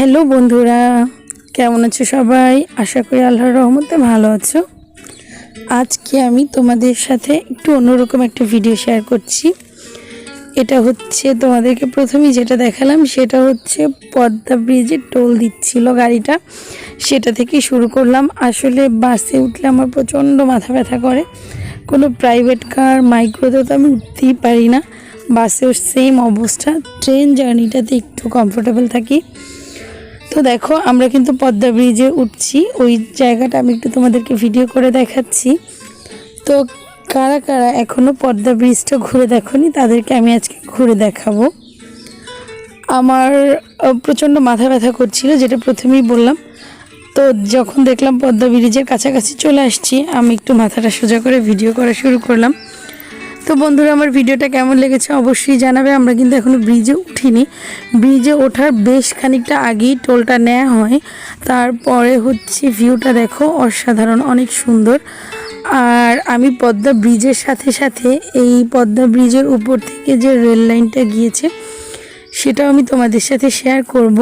Hello বন্ধুরা, কেমন আছো সবাই? আশা করি আল্লাহর রহমতে ভালো আছো। আজকে আমি তোমাদের সাথে একটু অন্যরকম একটা ভিডিও শেয়ার করছি। এটা হচ্ছে তোমাদেরকে প্রথমেই যেটা দেখালাম, সেটা হচ্ছে পদ্মা ব্রিজে টোল দিচ্ছিল গাড়িটা। সেটা থেকে শুরু করলাম। আসলে বাসে উঠলে আমার প্রচণ্ড মাথা ব্যথা করে। কোনো প্রাইভেট কার মাইক্রোতে তো আমি উঠতেই পারি না। বাসেও সেম অবস্থা। ট্রেন জার্নিটাতে একটু কমফোর্টেবল থাকি। তো দেখো, আমরা কিন্তু পদ্মা ব্রিজে উঠছি। ওই জায়গাটা আমি একটু তোমাদেরকে ভিডিও করে দেখাচ্ছি। তো কারা কারা এখনও পদ্মা ব্রিজটা ঘুরে দেখোনি, তাদেরকে আমি আজকে ঘুরে দেখাবো। আমার প্রচণ্ড মাথা ব্যথা করছিল, যেটা প্রথমেই বললাম। তো যখন দেখলাম পদ্মা ব্রিজের কাছাকাছি চলে আসছি, আমি একটু মাথাটা সোজা করে ভিডিও করা শুরু করলাম। তো বন্ধুরা, আমার ভিডিওটা কেমন লেগেছে অবশ্যই জানাবে। আমরা কিন্তু এখনও ব্রিজে উঠিনি। ব্রিজে ওঠার বেশ খানিকটা আগেই টোলটা নেওয়া হয়। তারপরে হচ্ছে ভিউটা দেখো, অসাধারণ, অনেক সুন্দর। আর আমি পদ্মা ব্রিজের সাথে সাথে এই পদ্মা ব্রিজের উপর থেকে যে রেল লাইনটা গিয়েছে, সেটাও আমি তোমাদের সাথে শেয়ার করব।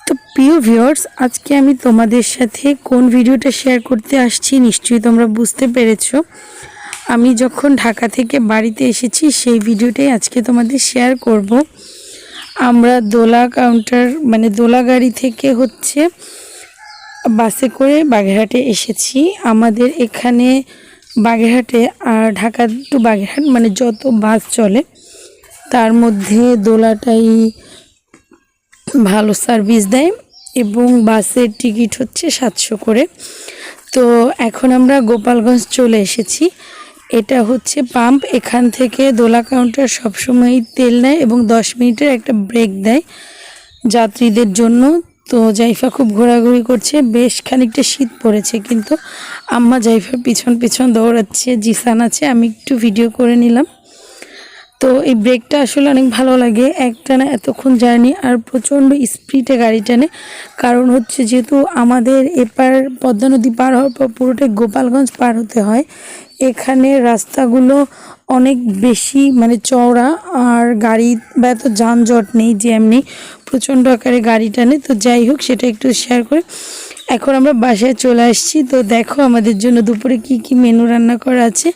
তো প্রিয় ভিউয়ার্স আজকে আমি তোমাদের সাথে কোন ভিডিওটা শেয়ার করতে আসছি নিশ্চয়ই তোমরা বুঝতে পেরেছ। আমি যখন ঢাকা থেকে বাড়িতে এসেছি, সেই ভিডিওটাই আজকে তোমাদের শেয়ার করব। আমরা দোলা কাউন্টার মানে দোলা গাড়ি থেকে হচ্ছে বাসে করে বাগেরহাটে এসেছি। আমাদের এখানে বাগেরহাটে, আর ঢাকা টু বাগেরহাট মানে যত বাস চলে, তার মধ্যে দোলাটাই ভালো সার্ভিস দেয় এবং বাসের টিকিট হচ্ছে সাতশো করে। তো এখন আমরা গোপালগঞ্জ চলে এসেছি। এটা হচ্ছে পাম্প। এখান থেকে দোলা কাউন্টার সবসময়ই তেল নেয় এবং দশ মিনিটের একটা ব্রেক দেয় যাত্রীদের জন্য। তো জাইফা খুব ঘোরাঘুরি করছে, বেশ খানিকটা শীত পড়েছে কিন্তু আম্মা জাইফার পিছন পিছন দৌড়াচ্ছে, জিসান আছে, আমি একটু ভিডিও করে নিলাম। তো এই ব্রেকটা আসলে অনেক ভালো লাগে, একটানা এতক্ষণ জার্নি আর প্রচণ্ড স্পিডে গাড়ি টানে। কারণ হচ্ছে যেহেতু আমাদের এপার পদ্মা নদী পার হওয়ার পর পুরোটাই গোপালগঞ্জ পার হতে হয় এখানে রাস্তাগুলো অনেক বেশি মানে চওড়া, আর গাড়ি বা এত যানজট নেই যে এমনি প্রচণ্ড আকারে গাড়ি টানে তো যাই হোক, সেটা একটু শেয়ার করে। এখন আমরা বাসায় চলে আসছি। তো দেখো আমাদের জন্য দুপুরে কি কি মেনু রান্না করা আছে।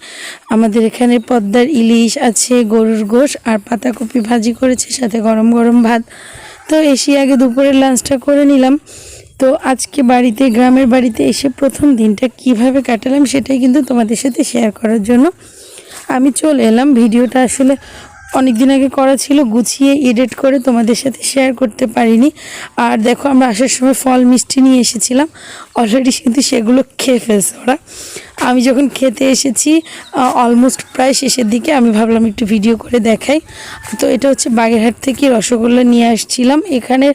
আমাদের এখানে পদ্মার ইলিশ আছে, গরুর গোশ, আর পাতাকপি ভাজি করেছে, সাথে গরম গরম ভাত। তো এসে আগে দুপুরের লাঞ্চটা করে নিলাম। তো আজকে বাড়িতে, গ্রামের বাড়িতে এসে প্রথম দিনটা কীভাবে কাটালাম সেটাই কিন্তু তোমাদের সাথে শেয়ার করার জন্য। আমি চলে এলাম। ভিডিওটা আসলে অনেক দিন আগে করা ছিল, গুছিয়ে এডিট করে তোমাদের সাথে শেয়ার করতে পারিনি। আর দেখো, আমরা আসার সময় ফল, মিষ্টি নিয়ে এসেছিলাম। অলরেডি কিন্তু সেগুলো খেয়ে ফেলছে ওরা। আমি যখন খেতে এসেছি অলমোস্ট প্রায় শেষের দিকে আমি ভাবলাম একটু ভিডিও করে দেখাই। তো এটা হচ্ছে বাগেরহাট থেকে রসগোল্লা নিয়ে আসছিলাম। এখানে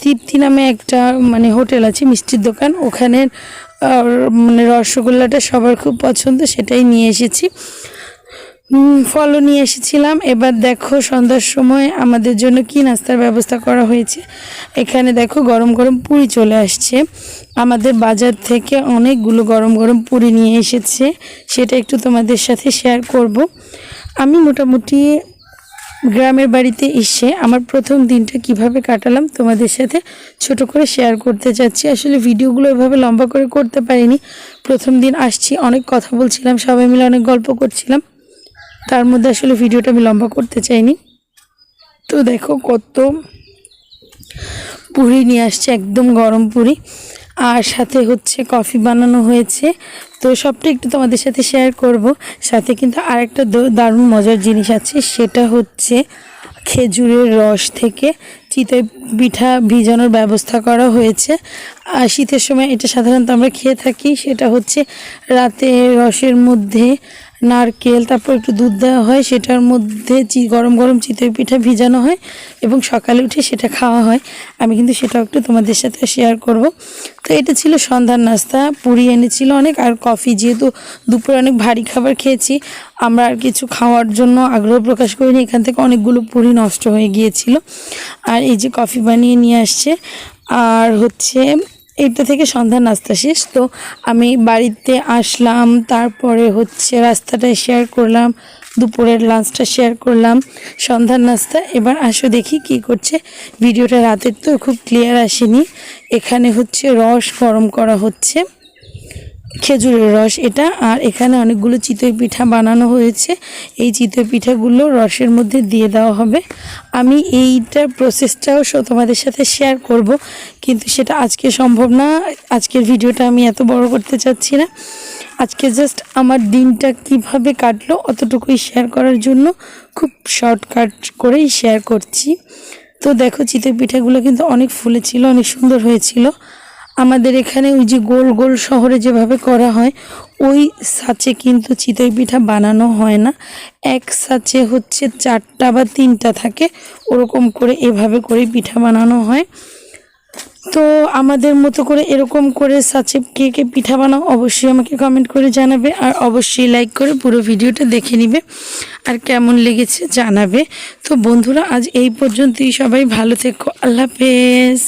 তৃপ্তি নামে একটা মানে হোটেল আছে, মিষ্টির দোকান। ওখানের মানে রসগোল্লাটা সবার খুব পছন্দ, সেটাই নিয়ে এসেছি। ফলও নিয়ে এসেছিলাম। এবার দেখো সন্ধ্যার সময় আমাদের জন্য কি নাস্তার ব্যবস্থা করা হয়েছে। এখানে দেখো গরম গরম পুরি চলে আসছে। আমাদের বাজার থেকে অনেকগুলো গরম গরম পুরি নিয়ে এসেছে। সেটা একটু তোমাদের সাথে শেয়ার করব। আমি মোটামুটি গ্রামের বাড়িতে এসে আমার প্রথম দিনটা কীভাবে কাটালাম তোমাদের সাথে ছোট করে শেয়ার করতে চাচ্ছি। আসলে ভিডিওগুলো এভাবে লম্বা করে করতে পারিনি। প্রথম দিন আসছি, অনেক কথা বলছিলাম, সবাই মিলে অনেক গল্প করছিলাম। তার মধ্যে আসলে ভিডিওটা আমি লম্বা করতে চাইনি। তো দেখো কত পুরি নিয়ে আসছে, একদম গরম পুরি। আর সাথে হচ্ছে কফি বানানো হয়েছে। তো সবটা একটু তোমাদের সাথে শেয়ার করব। সাথে কিন্তু আরেকটা দারুণ মজার জিনিস আছে, সেটা হচ্ছে খেজুরের রস থেকে চিতই পিঠা ভিজানোর ব্যবস্থা করা হয়েছে। আর শীতের সময় এটা সাধারণত আমরা খেয়ে থাকি, সেটা হচ্ছে রাতে রসের মধ্যে নারকেল, তারপর একটু দুধ দেওয়া হয়, সেটার মধ্যে চি, গরম গরম চিতই পিঠা ভিজানো হয় এবং সকালে উঠে সেটা খাওয়া হয়। আমি কিন্তু সেটাও একটু তোমাদের সাথে শেয়ার করব। তো এটা ছিল সন্ধ্যার নাস্তা, পুরি এনেছিল অনেক, আর কফি যেহেতু দুপুরে অনেক ভারী খাবার খেয়েছি, আমরা আর কিছু খাওয়ার জন্য আগ্রহ প্রকাশ করিনি, এখান থেকে অনেকগুলো পুরি নষ্ট হয়ে গিয়েছিল। আর এই যে কফি বানিয়ে নিয়ে আসছে, আর হচ্ছে এইটা থেকে সন্ধ্যা নাস্তা শেষ। তো আমি বাড়িতে আসলাম, তারপরে হচ্ছে রাস্তাটা শেয়ার করলাম, দুপুরের লাঞ্চটা শেয়ার করলাম সন্ধ্যার নাস্তা। এবার আসো দেখি কি করছে। ভিডিওটা রাতের তো খুব ক্লিয়ার আসেনি। এখানে হচ্ছে রস গরম করা হচ্ছে। খেজুরের রস এটা, আর এখানে অনেকগুলো চিতই পিঠা বানানো হয়েছে। এই চিতই পিঠাগুলো রসের মধ্যে দিয়ে দেওয়া হবে। আমি এইটার প্রসেসটাও তোমাদের সাথে শেয়ার করব, কিন্তু সেটা আজকে সম্ভব না। আজকের ভিডিওটা আমি এত বড় করতে চাচ্ছি না। আজকে জাস্ট আমার দিনটা কীভাবে কাটলো অতটুকুই শেয়ার করার জন্য খুব শর্টকাট করেই শেয়ার করছি। তো দেখো, চিতই পিঠাগুলো কিন্তু অনেক ফুলেছিল, অনেক সুন্দর হয়েছিল। আমাদের এখানে ওই যে গোল গোল শহরে যেভাবে করা হয়, ওই সাচে কিন্তু চিতই পিঠা বানানো হয় না। এক সাচে হচ্ছে চারটা বা তিনটা থাকে, ওরকম করে এভাবে করে পিঠা বানানো হয়। তো আমাদের মতো করে এরকম করে সাচে কে কে পিঠা বানাও অবশ্যই আমাকে কমেন্ট করে জানাবে, আর অবশ্যই লাইক করে পুরো ভিডিওটা দেখে নিবে, আর কেমন লেগেছে জানাবে। তো বন্ধুরা, আজ এই পর্যন্তই, সবাই ভালো থেকো, আল্লাহ হাফেজ।